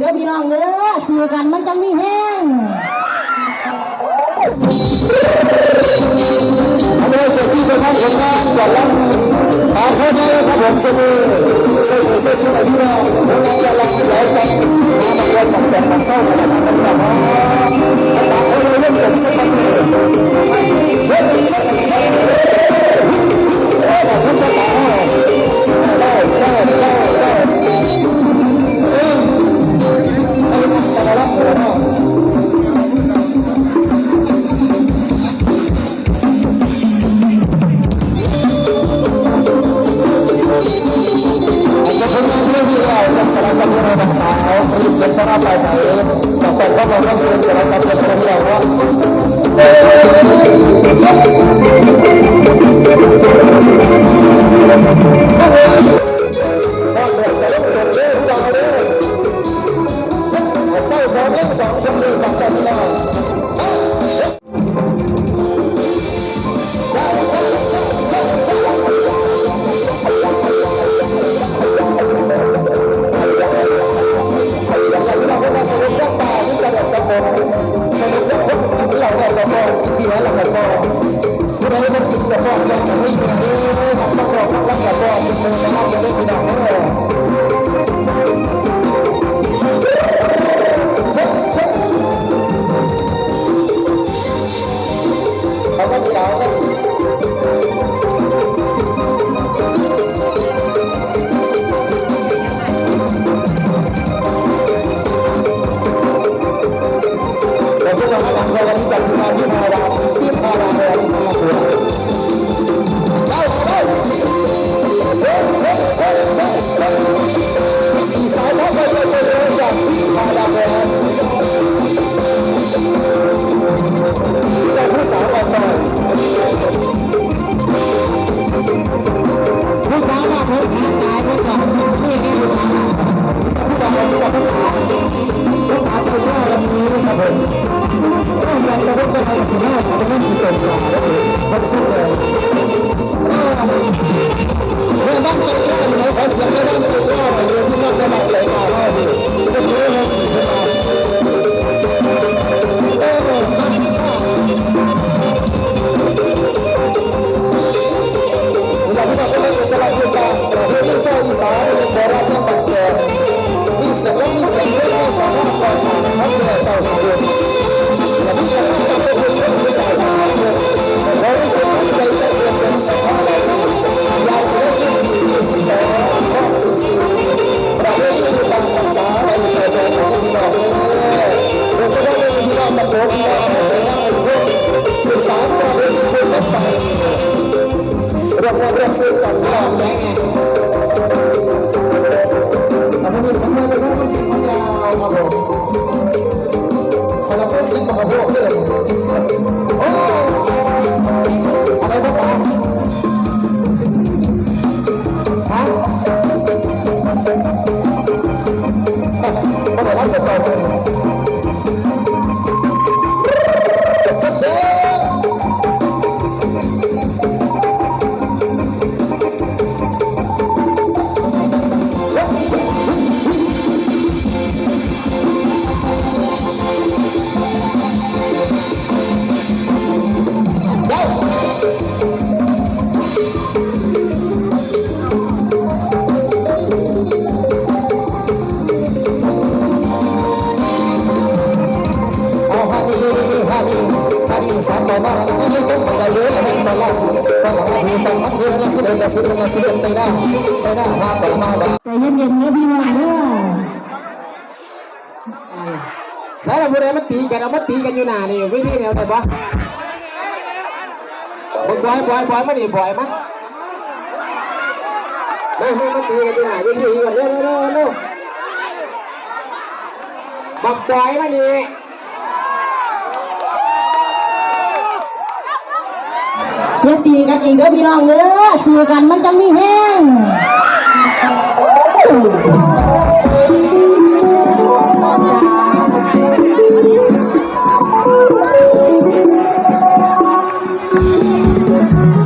เดือพี่น้องเด้อสื่อกันมันจังมีแห้งอันนี้สิ่งที่เป็นทางผลงานก่อนแล้วตามพ่อได้ครับผมเสนอเสนอเสนอที่เราผลงานอย่าลังแล้วจังมาบางคนบอกจังมาเศร้าขนาดนั้นแบบว่าตามพ่อได้เรื่องผมสักครั้งเช็ดเช็ดเช็ดาวเป็นสารปลา รับกระโปงเป็นมือนะครับจะได้พี่น้องเด้อเช็ดเช็ดเอาก็ที่เรา เรื่องเรื่องสื่อกันนี่แหละอาสนิทกันเลยนะมันสิ่งมันยาวครับผมแต่เราเป็นสิ่งของพวกเลยโอ้อะไรบ้างฮะไม่ได้รับเงินจอง ดีสามต่อมาไม่ได้ต้องไปเยอะไม่มาล่าก็หลังมีฟังมัดเยอะสิเดนแล้วสิเดนแล้วสิเดไปได้ไปได้มาต่อมาว่าใจเย็นๆเด้อพี่น้องเด้อสารบุรีมันตีกันเอามาตีกันอยู่หนานี่วิธีแนวแต่บ่บอยบอยบอยมาดิบอยมาไม่ไม่มาตีกันอยู่หนาวิธีกันเร็วเร็วเร็วเร็วบักบอยมานี่ เพื่อตีกันอีกเด้อพี่น้องเด้อสื่อกันมันจังมีแห้งจ้า